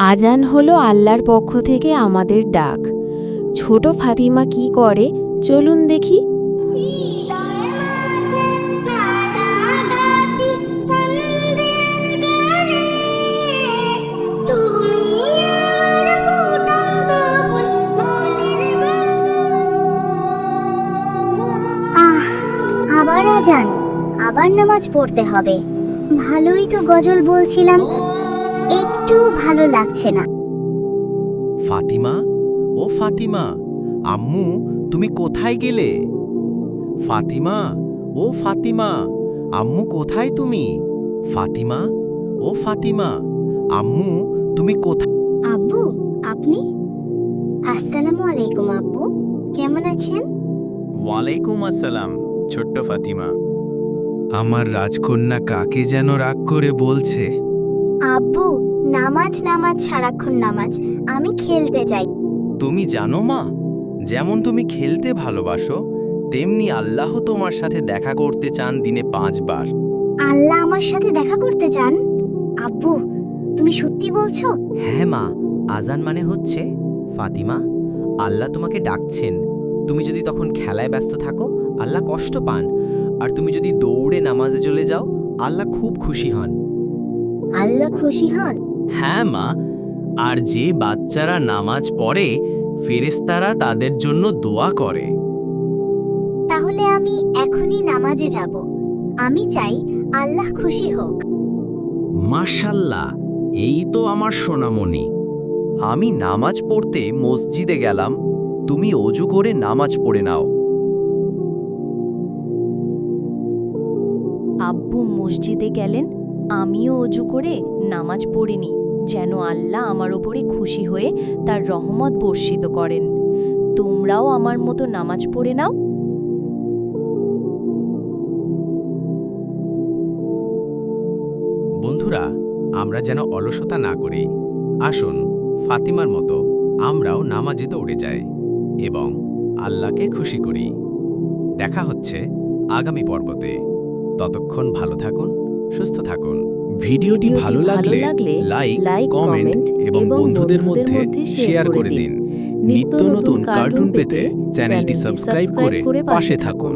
আজান হলো আল্লাহর পক্ষ থেকে আমাদের ডাক। ছোট ফাতিমা কি করে? চলুন দেখি। আবার আজান। আবার নামাজ পড়তে হবে। ভালোই তো গজল বলছিলাম। একটু ভালো লাগছে না। ফাতিমা? ও ফাতিমা আম্মু তুমি কোথায় গেলে? ফাতিমা ও ফাতিমা আম্মু কোথায় তুমি? ফাতিমা ও ফাতিমা আম্মু তুমি কোথায় আব্বু আপনি? আসসালামু আলাইকুম আব্বু। কেমন আছেন? ওয়ালাইকুম আসসালাম ছোট্ট ফাতিমা। আমার রাজকন্যা কাকে যেন রাগ করে বলছে। আব্বু নামাজ নামাজ সারাক্ষণ নামাজ। আমি খেলতে যাই। তুমি জানো মা যেমন তুমি খেলতে ভালোবাসো তেমনি আল্লাহ তোমার সাথে দেখা করতে চান দিনে পাঁচবার। আল্লাহ আমার সাথে দেখা করতে চান? আব্বু তুমি সত্যি বলছো? হ্যাঁ মা আজান মানে হচ্ছে ফাতিমা আল্লাহ তোমাকে ডাকছেন। তুমি যদি তখন খেলায় ব্যস্ত থাকো আল্লাহ কষ্ট পান। আর তুমি যদি দৌড়ে নামাজে চলে যাও আল্লাহ খুব খুশি হন। আল্লাহ খুশি হন? হ্যাঁ মা আর যে বাচ্চারা নামাজ পড়ে ফেরেশতারা তাদের জন্য দোয়া করে। তাহলে আমি এখনই নামাজে যাব। আমি চাই আল্লাহ খুশি হোক। মাশাল্লাহ এই তো আমার সোনামণি। আমি নামাজ পড়তে মসজিদে গেলাম তুমি অজু করে নামাজ পড়ে নাও। আব্বু মসজিদে গেলেন আমিও অজু করে নামাজ পড়িনি যেন আল্লাহ আমার ওপরে খুশি হয়ে তার রহমত বর্ষিত করেন। তোমরাও আমার মতো নামাজ পড়ে নাও। বন্ধুরা, আমরা যেন অলসতা না করি। আসুন, ফাতিমার মতো আমরাও নামাজে দৌড়ে যাই এবং আল্লাহকে খুশি করি। দেখা হচ্ছে আগামী পর্বতে। ততক্ষণ ভালো থাকুন, সুস্থ থাকুন। ভিডিওটি ভালো লাগলে লাইক কমেন্ট এবং বন্ধুদের মধ্যে শেয়ার করে দিন। নিত্য নতুন কার্টুন পেতে চ্যানেলটি সাবস্ক্রাইব করে পাশে থাকুন।